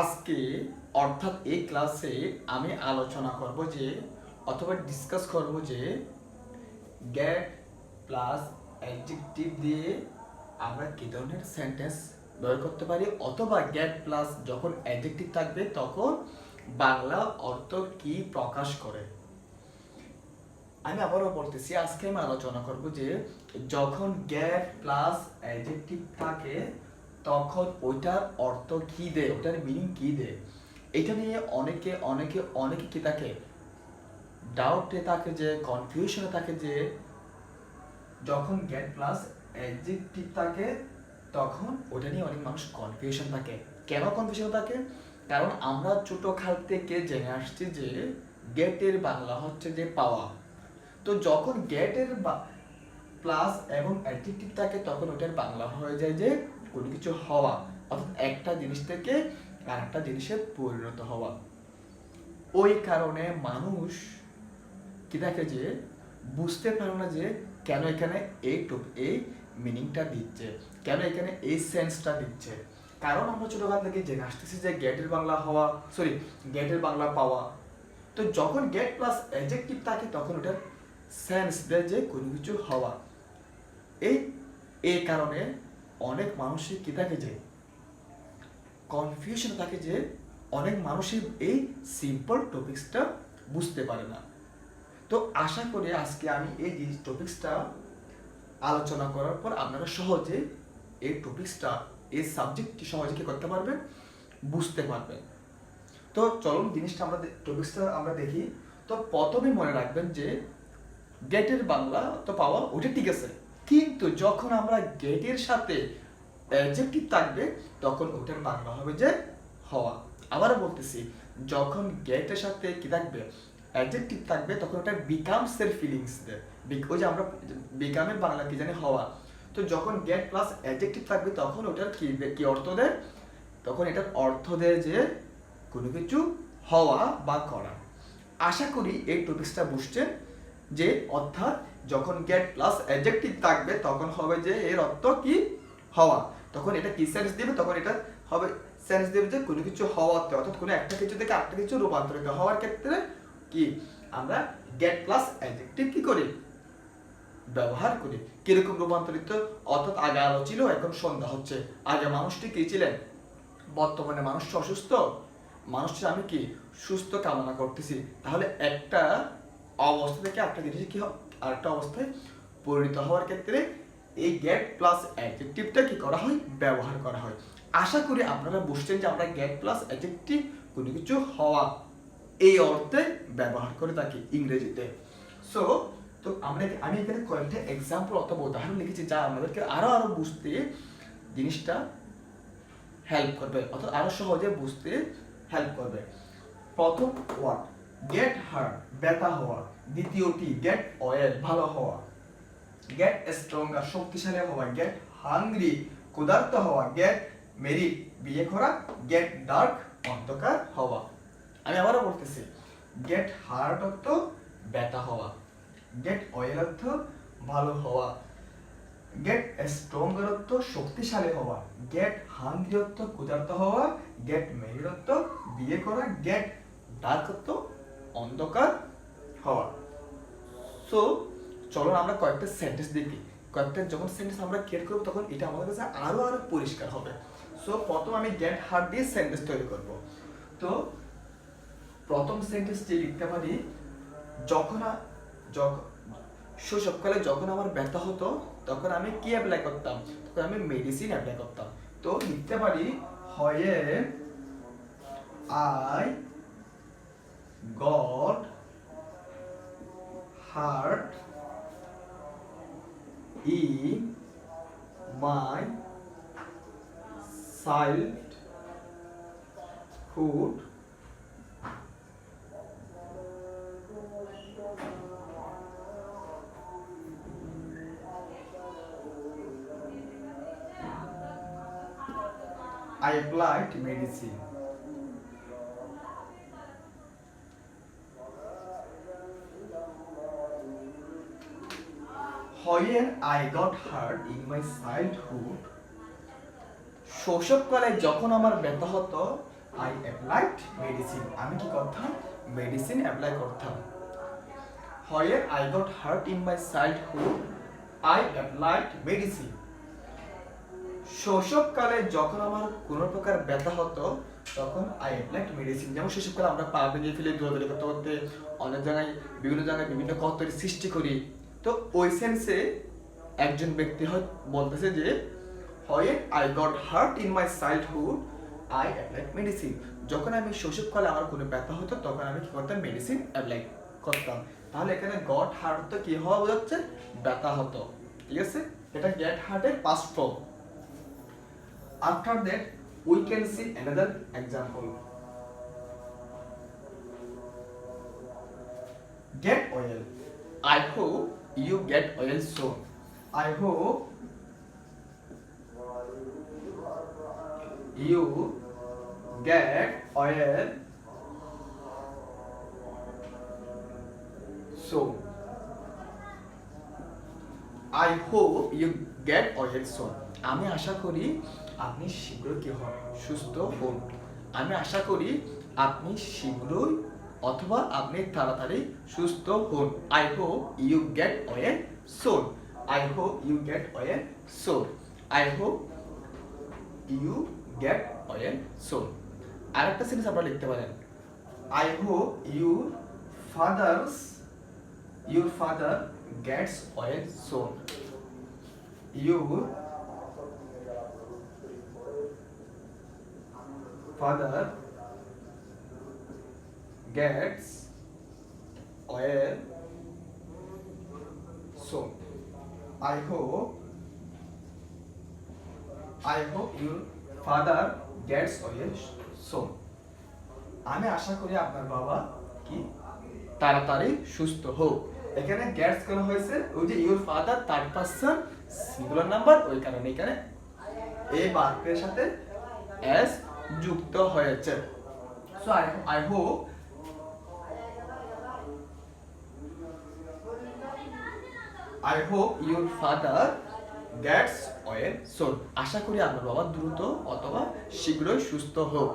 আজকে, অর্থাৎ এই ক্লাসে আমি আলোচনা করব যে, অথবা ডিসকাস করব যে গেট প্লাস অ্যাডজেক্টিভ দিয়ে আমরা কি ধরনের সেন্টেন্স ব্যবহার করতে পারি? অথবা গেট প্লাস যখন অ্যাডজেক্টিভ থাকবে, তখন বাংলা অর্থ কি প্রকাশ করে? আমি আবারও বলতেছি, আজকে আমি আলোচনা করব যে, যখন গ্যাট প্লাস অ্যাডজেক্টিভ থাকে তখন ওইটার অর্থ কি দেয়? ওটার মিনিং কি দেয়? এটা নিয়ে অনেকে অনেকে অনেকে কি থাকে ডাউটে থাকে যে কনফিউশনে থাকে যে, যখন গেট প্লাস অ্যাডজেক্টিভ থাকে, তখন ওটা নিয়ে অনেক মানুষ কনফিউশন থাকে। কেন কনফিউশন থাকে? কারণ আমরা ছোট খাল থেকে জেনে আসছি যে গেটের বাংলা হচ্ছে যে পাওয়া তো যখন গেটের প্লাস এবং অ্যাডজেক্টিভ থাকে, তখন ওটার বাংলা হয়ে যায় যে কোনো কিছু হওয়া, অর্থাৎ একটা জিনিস থেকে আরেকটা জিনিসে পরিণত হওয়া। ওই কারণে মানুষ কি দেখে যে, বুঝতে পারে না যে কেন এখানে এই এই মিনিংটা দিচ্ছে, কেন এখানে এই সেন্সটা দিচ্ছে। কারণ আমরা ছোটকাল থেকে জেনে আসতেছি যে গেটের বাংলা হওয়া সরি গেটের বাংলা পাওয়া। তো যখন গেট প্লাস অ্যাডজেক্টিভ থাকে, তখন ওটার সেন্স দেয় যে কোনো কিছু হওয়া। এই এই কারণে অনেক মানুষই কি থাকে যে কনফিউশন থাকে যে, অনেক মানুষই এই সিম্পল টপিক্সটা বুঝতে পারে না। তো আশা করি আজকে আমি এই টপিক্সটা আলোচনা করার পর আপনারা সহজে এই টপিক্সটা এই সাবজেক্টটি সহজে কি করতে পারবেন? বুঝতে পারবেন। তো চলুন জিনিসটা আমরা টপিক্সটা আমরা দেখি। তো প্রথমে মনে রাখবেন যে গেটের বাংলা তো পাওয়া ওটা ঠিক আছে। কিন্তু যখন আমরা গেটের সাথে অ্যাডজেক্টিভ থাকবে, তখন ওটার বাংলা হবে যে হওয়া। আবারও বলতেছি, যখন গেটের সাথে কি থাকবে অ্যাডজেক্টিভ থাকবে, তখন ওটা বিকামস এর ফিলিংস ওই যে আমরা বিকামের বাংলা কি জানি, হওয়া। তো যখন গেট প্লাস অ্যাডজেক্টিভ থাকবে, তখন ওটার কি কি অর্থ দেয়? তখন এটার অর্থ দেয় যে কোনো কিছু হওয়া বা করা। আশা করি এই টপিক্সটা বুঝছেন যে, অর্থাৎ যখন গেট প্লাস অ্যাডজেক্টিভ থাকবে, তখন হবে যে এর অর্থ কি? হওয়া। তখন এটা কি সেন্স দিবে? তখন এটা হবে সেন্স দেবে যে কোনো কিছু হওয়াতে। অর্থাৎ কোনো একটা কিছু থেকে আরেকটা কিছু রূপান্তরিত হওয়ার ক্ষেত্রে কি? আমরা গেট প্লাস অ্যাডজেক্টিভ কি করি? ব্যবহার করি। কীরকম রূপান্তরিত? অর্থাৎ আগে আলো ছিল, এখন সন্ধ্যা হচ্ছে। আগে মানুষটি কি ছিলেন? বর্তমানে মানুষ অসুস্থ। মানুষটি আমি কি সুস্থ কামনা করতেছি। তাহলে একটা অবস্থা থেকে একটা জিনিস কি আরেকটা অবস্থায় পরিণত হওয়ার ক্ষেত্রে এই গেট প্লাস অ্যাডজেক্টিভটা কি করা হয়? ব্যবহার করা হয়। আশা করি আপনারা বুঝছেন যে আমরা গেট প্লাস অ্যাডজেক্টিভ কোনো কিছু হওয়া এই অর্থে ব্যবহার করে থাকি ইংরেজিতে। সো তো আমরা আমি এখানে কয়েকটা এক্সাম্পল অথবা উদাহরণ লিখেছি যা আমাদেরকে আরও আরও বুঝতে জিনিসটা হেল্প করবে অর্থাৎ আরও সহজে বুঝতে হেল্প করবে। প্রথম ওয়ার্ড গেট হার্ট ব্যথা হওয়া। দ্বিতীয়টি গেট অয়েল ভালো হওয়া। গেট স্ট্রঙ্গার শক্তিশালী হওয়া। গেট হাংরি ক্ষুধার্ত হওয়া। গেট মেরিট বিয়ে করা। গেট ডার্ক অন্ধকার হওয়া। আমি আবারও বলতেছি গেট হার্ট অর্থ ব্যথা হওয়া। গেট অয়েল অর্থ ভালো হওয়া। গেট স্ট্রঙ্গার অর্থ শক্তিশালী হওয়া। গেট হাংরি অর্থ ক্ষুধার্ত হওয়া। গেট মেরিড অর্থ বিয়ে করা। গেট ডার্ক অর্থ অন্ধকার হওয়া। সো চলো আমরা কয়েকটা সেন্টেন্স দেখি। কয়েকটা যখন সেন্টেন্স আমরা ক্রিয়েট করব, তখন এটা আমাদের কাছে আরও আরও পরিষ্কার হবে। সো প্রথম আমি গেট হার্ট দিয়ে সেন্টেন্স তৈরি করব। তো, প্রথম সেন্টেন্স যে লিখতে পারি, যখন যখন শৈশবকালে যখন আমার ব্যথা হতো, তখন আমি কি অ্যাপ্লাই করতাম? তখন আমি মেডিসিন অ্যাপ্লাই করতাম। তো লিখতে পারি, হয়ে, I got hurt in my childhood I applied medicine. When I got hurt in my childhood, শৈশবকালে যখন আমার ব্যথা হতো আই অ্যাপ্লাইড মেডিসিন আমি কি করতাম? মেডিসিন অ্যাপ্লাই করতাম। Where I got hurt in my childhood I applied medicine শৈশবকালে যখন আমার কোনো প্রকার ব্যথা হতো তখন আই অ্যাপ্লাইড মেডিসিন যেমন শৈশবকালে আমরা পা ভেঙে ফেলে দৌড়াদৌড়ি করতে করতে অনেক জায়গায় বিভিন্ন জায়গায় বিভিন্ন কর্তের সৃষ্টি করি। তো ওই সেন্সে একজন ব্যক্তি হয় বলতেছে যে হয় I got hurt in my childhood I applied medicine যখন আমি শৈশবকালে আমার কোনো ব্যথা হতো তখন আমি কি করতাম? মেডিসিন অ্যাপ্লাই করতাম। তাহলে এখানে গট হার্ট তো কি হওয়া বোঝাচ্ছে? ব্যথা হতো। ঠিক আছে? এটা গেট হার্টের past form After that, we can see another example. Get oil. I hope you get oil soon. I hope you get oil soon. I hope you get oil soon. আমি আশা করি আপনি শীঘ্রই কি হন সুস্থ হন আমি আশা করি আপনি শীঘ্রই অথবা আপনি তাড়াতাড়ি সুস্থ হন। I hope you get well soon I hope you get well soon I hope you get well soon আরেকটা সেন্টেন্স আপনারা লিখতে পারেন। I hope you fathers your father gets well soon your father gets oil soon. I hope I hope your father gets oil soon. আমি আশা করি আপনার বাবা কি তাড়াতাড়ি সুস্থ হোক এখানে গেটস কেন হয়েছে, ওই যে your father third person singular number ওই কারণে এখানে এই বাক্যের সাথে এস যুক্ত হয়েছে so I I hope I hope your father gets well soon আশা করি আপনার বাবা দ্রুত অথবা শীঘ্রই সুস্থ হোক।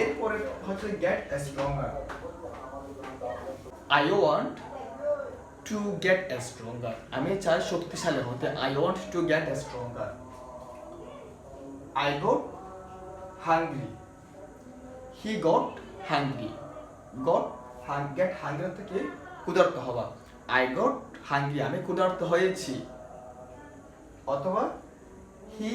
এরপরে হচ্ছে get get stronger I want to get stronger আমি চাই শক্তিশালী হতে। I want to get stronger I got hungry. He got hungry. গট hung, get hungry থেকে ক্ষুধার্ত হওয়া। আই গট হাঙ্গি আমি ক্ষুধার্ত হয়েছি। অথবা হি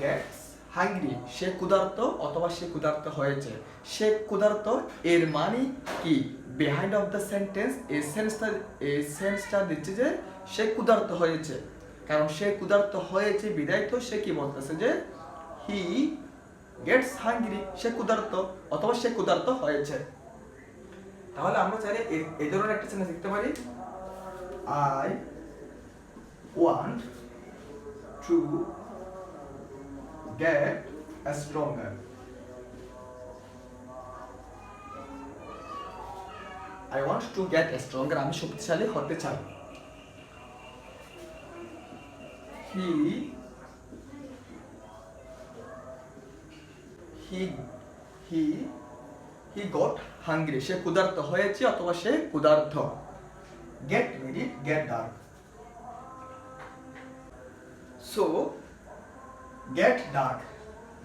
গেটস হাঙ্গরি সে ক্ষুধার্ত অথবা সে ক্ষুধার্ত হয়েছে। সে ক্ষুধার্ত, এর মানে কি? বিহাইন্ড অফ দ্য সেন্টেন্স এই সেন্সটা এই সেন্সটা দিচ্ছে যে সে ক্ষুধার্ত হয়েছে। কারণ সে ক্ষুধার্ত হয়েছে বিদায় তো সে কি বলতেছে যে হি গেটস হাঙ্গরি সে ক্ষুধার্ত অথবা সে ক্ষুধার্ত হয়েছে। তাহলে আমরা চাইলে এই ধরনের একটা সেন্টেন্স লিখতে পারি। I want to get stronger I want to get stronger আমি শক্তিশালী হতে চাই। হি হি হি হি গট হাঙ্গ্রি সে ক্ষুধার্ত হয়েছে অথবা সে ক্ষুধার্ত। Get married get dark so get dark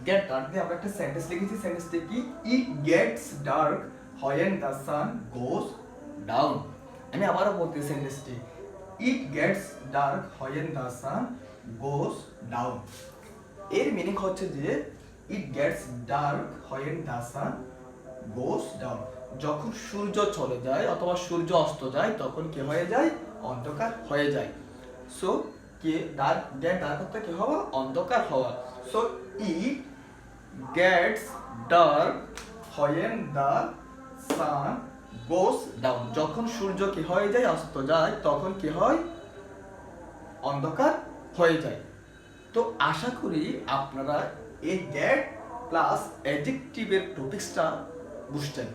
get dark দিয়ে আমরা একটা সেন্টেন্স লিখেছি সেন্টেন্সটা কি it gets dark when the sun goes down আমি আবারও বলতে সেন্টেন্সটি it gets dark when the sun goes down এর মিনিং হচ্ছে যে it gets dark when the sun goes down যখন সূর্য চলে যায় অথবা সূর্য অস্ত যায়, তখন কি হয়ে যায়? অন্ধকার হয়ে যায়। সো কে ডার্ক গেট ডার্ক অর্থ কি হওয়া? অন্ধকার হওয়া। So it gets dark when the sun goes down যখন সূর্য কি হয়ে যায়, অস্ত যায়, তখন কি হয়? অন্ধকার হয়ে যায়। তো আশা করি আপনারা এই গেট প্লাস অ্যাডজেক্টিভের টপিক্সটা বুঝছেন।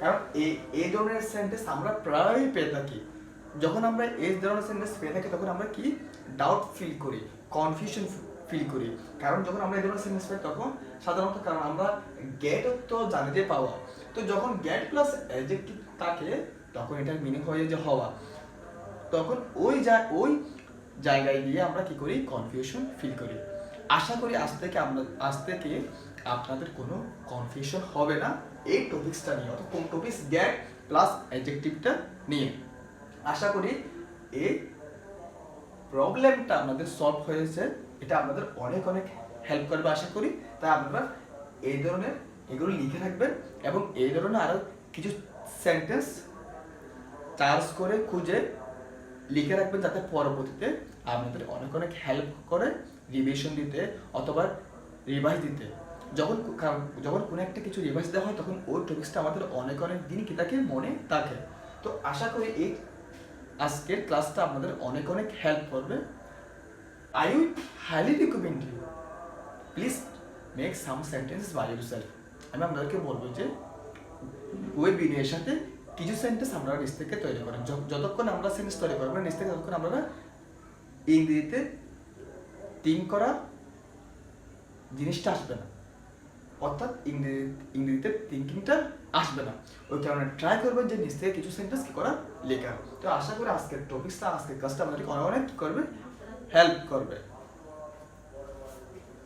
কারণ এই এই ধরনের সেন্টেন্স আমরা প্রায়ই পেয়ে থাকি। যখন আমরা এই ধরনের সেন্টেন্স পেয়ে থাকি, তখন আমরা কি? ডাউট ফিল করি কনফিউশন ফিল করি। কারণ যখন আমরা এই ধরনের সেন্টেন্স পাই, তখন সাধারণত কারণ আমরা গেট তো জানি যে পাওয়া। তো যখন গেট প্লাস অ্যাডজেক্টিভ থাকে, তখন এটার মিনিং হয়ে যে হওয়া। তখন ওই যা, ওই জায়গায় গিয়ে আমরা কি করি? কনফিউশন ফিল করি। আশা করি আজ থেকে আমরা, আজ থেকে আপনাদের কোনো কনফিউশন হবে না। এই টপিক্সটা নিয়ে, অর্থাৎ কোন টপিক্স গ্যাট প্লাস অ্যাডজেক্টিভটা নিয়ে। আশা করি এই প্রবলেমটা আপনাদের সলভ হয়েছে। এটা আপনাদের অনেক অনেক হেল্প করবে আশা করি। তাই আপনারা এই ধরনের এগুলো লিখে রাখবেন এবং এই ধরনের আরও কিছু সেন্টেন্স চার্জ করে খুঁজে লিখে রাখবেন যাতে পরবর্তীতে আপনাদের অনেক অনেক হেল্প করে রিভিশন দিতে অথবা রিভাইজ দিতে। যখন কারণ যখন কোনো একটা কিছু রিভাইজ দেওয়া হয়, তখন ওই টপিক্সটা আমাদের অনেক অনেক দিন কি থাকে মনে থাকে। তো আশা করি এই আজকের ক্লাসটা আপনাদের অনেক অনেক হেল্প করবে। I will highly recommend you please make some sentence by yourself আমি আপনাদেরকে বলব যে ওই বিনয়ের সাথে কিছু সেন্টেন্স আমরা নিজ থেকে তৈরি করেন। যতক্ষণ আমরা সেন্টেন্স তৈরি করব নিজ থেকে ততক্ষণ আমরা ইংরেজিতে থিঙ্ক করা জিনিসটা আসবে না। অর্থাৎ ইংরেজি ইংরেজিতে থিঙ্কিংটা আসবে না। ওই কারণে ট্রাই করবেন যে নিজ থেকে কিছু সেন্টেন্স কী করা লেখা। তো আশা করি আজকের টপিকসটা আজকের কাজটা আমাদেরকে অনেক অনেক করবে হেল্প করবে।